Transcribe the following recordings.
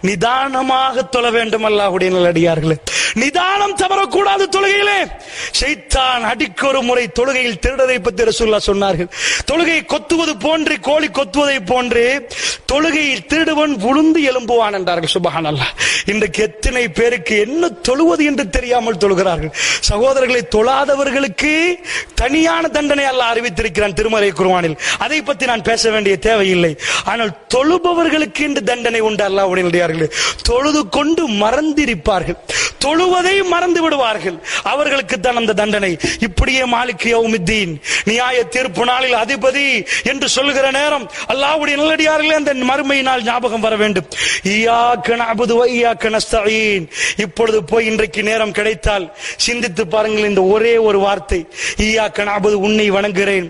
நிதானமாக தொழ வேண்டும் அல்லாஹுடைய நல்லடியார்களே. நிதானம் தவறக்கூடாது தொழுகையிலே. செய்தான் அடிக்க ஒரு முறை தொழுகையில் திருடதை பத்தி ரசூல்லா சொன்னார்கள். தொழுகை கொத்துவது போன்று கோழி கொத்துவதை போன்று தொழுகையில் திருடுவன் விழுந்து எழும்புவான் என்றார்கள். சுபஹான் அல்லாஹ் இன்றைக்கு எத்தனை பேருக்கு என்ன தொழுவது என்று தெரியாமல் தொழுகிறார்கள். சகோதரர்களை தொழாதவர்களுக்கு தனியான தண்டனை அல்ல அறிவித்திருக்கிறான் திருமலை குருவானில் அதை பற்றி நான் பேச வேண்டிய தேவையில்லை. ஆனால் தொழுபவர்களுக்கு என்று தண்டனை உண்டு அல்லாஹ்வுடையார்களே தொழுது கொண்டு மறந்திருப்பார்கள். தொழுவதை மறந்து விடுவார்கள். அவர்களுக்கு தான் அந்த தண்டனை. இப்படியே மாலிக் யௌமித்தீன் நியாய தீர்ப்பு நாளில் அதிபதி என்று சொல்லுகிற நேரம் அல்லாவுடைய நல்லடியார்களே அந்த மறுமை நாள் ஞாபகம் வர வேண்டும். இப்பொழுது போய் இன்றைக்கு நேரம் கிடைத்தால் சிந்தித்து பாருங்கள் இந்த ஒரே ஒரு வார்த்தை. ஈயாக்க நஅபுது உன்னை வணங்குகிறேன்.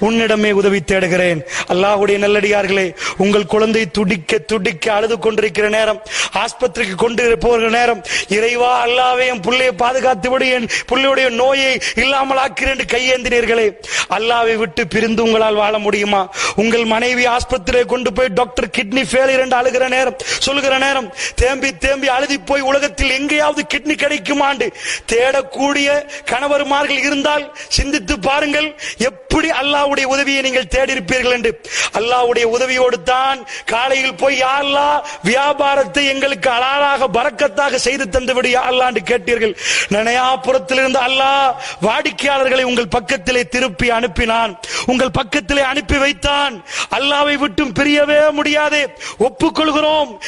உன்னிடமே உதவி தேடுகிறேன். அல்லாஹுடைய நல்லடியார்களே உங்கள் குழந்தை துடிக்க துடிக்க அழுது கொண்டிருக்கிற நேரம் ஆஸ்பத்திரிக்கு கொண்டு போகிற நேரம் இறைவா அல்லாவே என் பாதுகாத்து விடு என் நோயை இல்லாமல் ஆக்கிறேன் என்று கையேந்தினீர்களே. அல்லாவை விட்டு பிரிந்து உங்களால் வாழ முடியுமா? உங்கள் மனைவி ஆஸ்பத்திரியை கொண்டு போய் டாக்டர் கிட்னி ஃபெயிலியர் என்று அழுகிற நேரம் சொல்லுகிற நேரம் தேம்பி தேம்பி அழுதி போய் உலகத்தில் எங்கேயாவது கிட்னி கிடைக்குமாண்டு? தேடக்கூடிய கணவர்மார்கள் இருந்தால் சிந்தித்து பாருங்கள் எப்படி அல்லாவுடைய உதவியை நீங்கள் தேடி இருப்பீர்கள் என்று. அல்லாவுடைய உதவியோடு தான் காலையில் போய் யா வியாபாரத்தை எங்களுக்கு அலாலாக பறக்கத்தாக செய்து தந்துவிடு விடு என்று கேட்டீர்கள். நனையாபுரத்தில் இருந்து அல்லாஹ் வாடிக்கையாளர்களை உங்கள் பக்கத்திலே திருப்பி அனுப்பினான். உங்கள் பக்கத்திலே அனுப்பி வைத்தான். அல்லாவை விட்டும் பிரியவே முடியாது. ஒப்புக்கொள்கிறோம்.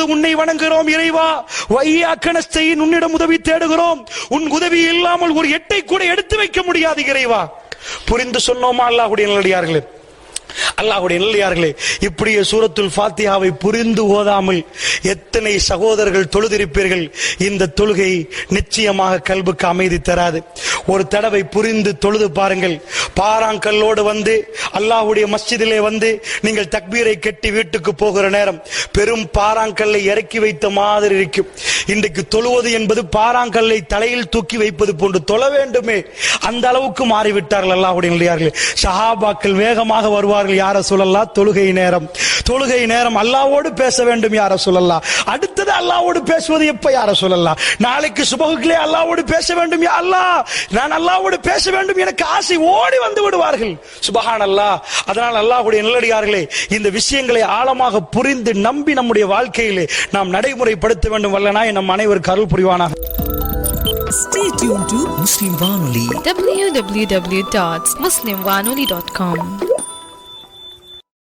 உன்னை வணங்குகிறோம் இறைவா. வையாக்கணஸ்தையின் உன்னிடம் உதவி தேடுகிறோம். உன் உதவி இல்லாமல் ஒரு எட்டை கூட எடுத்து வைக்க முடியாது இறைவா. புரிந்து சொன்னோமா அல்லாஹுடைய நல்லடியார்களே அல்லாஹுடைய நல்லியார்களே இப்படியே சூரத்துல் ஃபாத்தியாவை புரிந்து ஓதாமல் எத்தனை சகோதரர்கள் தொழுதிருப்பீர்கள்? இந்த தொழுகை நிச்சயமாக கல்புக்கு அமைதி தராது. ஒரு தடவை புரிந்து தொழுது பாருங்கள். பாறாங்கல்லோடு வந்து அல்லாஹ்வுடைய மஸ்ஜிதிலே வந்து நீங்கள் தக்பீரை கட்டி வீட்டுக்கு போகிற நேரம் பெரும் பாறாங்கல்லை இறக்கி வைத்த மாதிரி இருக்கும். இன்றைக்கு தொழுவது என்பது பாறாங்கல்லை தலையில் தூக்கி வைப்பது போன்று தொழ வேண்டுமே. அந்த அளவுக்கு மாறிவிட்டார்கள் அல்லாஹுடைய நல்லடியார்களே சஹாபாக்கள் வேகமாக வருவார்கள் யார சொல்லலாம் தொழுகை நேரம். தொழுகை நேரம் அல்லாவோடு பேச வேண்டும் யார சொல்லலாம் அடுத்தது அல்லாவோடு பேசுவது எப்ப யார சொல்லலாம் நாளைக்கு சுபகுக்களே அல்லாவோடு பேச வேண்டும் யா அல்லாஹ். நான் அல்லாவோடு பேச வேண்டும் எனக்கு ஆசை ஓடி வந்து விடுவார்கள். சுபஹான் அல்லாஹ் அதனால் அல்லாஹ்வுடைய நல்லடியார்களே இந்த விஷயங்களை ஆழமாக புரிந்து நம்பி நம்முடைய வாழ்க்கையிலே நாம் நடைமுறைப்படுத்த வேண்டும் வல்லனாய் நம் அனைவருக்கு அருள் புரிவானாக. Stay tuned to முஸ்லிம் வானொலி www.muslimwanoli.com